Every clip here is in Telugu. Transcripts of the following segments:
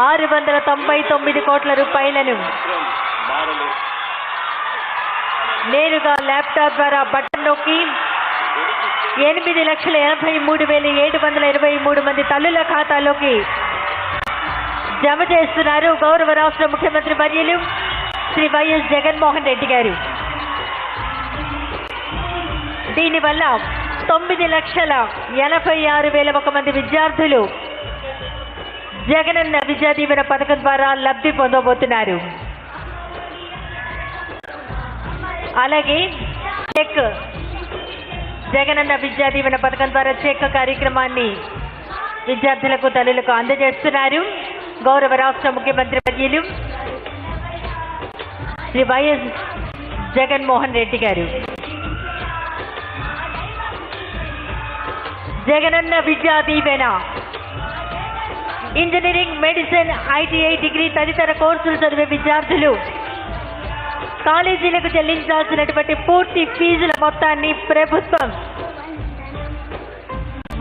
ఆరు వందల తొంభై తొమ్మిది కోట్ల రూపాయలను నేరుగా ల్యాప్టాప్ ద్వారా బటన్ నొక్కి ఎనిమిది లక్షల ఎనభై మూడు వేల ఏడు వందల ఇరవై మూడు మంది తల్లుల ఖాతాలోకి జమ చేస్తున్నారు. గౌరవ రాష్ట్ర ముఖ్యమంత్రి వర్యులు శ్రీ వైఎస్ జగన్మోహన్ రెడ్డి గారు. దీనివల్ల తొమ్మిది లక్షల ఎనభై ఆరు వేల ఒక మంది విద్యార్థులు జగనన్న విద్యా దీవెన పథకం ద్వారా లబ్ధి పొందబోతున్నారు. అలాగే చెక్. జగనన్న విద్యా దీవెన పథకం ద్వారా చెక్ కార్యక్రమాన్ని విద్యార్థులకు తల్లులకు అందజేస్తున్నారు. గౌరవ రాష్ట్ర ముఖ్యమంత్రి వర్యులు Shri YS Jaganmohan Reddy garu. Jagananna Vidya Deevena engineering medicine ITI degree తదితర కోర్సులు చదివే విద్యార్థులు కాలేజీలకు చెల్లించాల్సినటువంటి పూర్తి ఫీజుల మొత్తాన్ని ప్రభుత్వం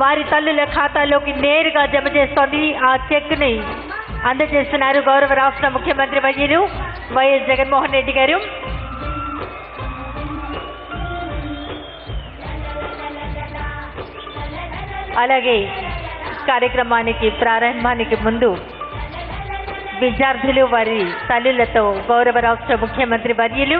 వారి తల్లుల ఖాతాలోకి నేరుగా జమ చేస్తోంది. ఆ చెక్ని అందజేస్తున్నారు గౌరవ రాష్ట్ర ముఖ్యమంత్రి వర్యులు వైఎస్ జగన్మోహన్ రెడ్డి గారు. అలాగే కార్యక్రమానికి ప్రారంభానికి ముందు విద్యార్థులు వారి తల్లులతో గౌరవ రాష్ట్ర ముఖ్యమంత్రి వర్యులు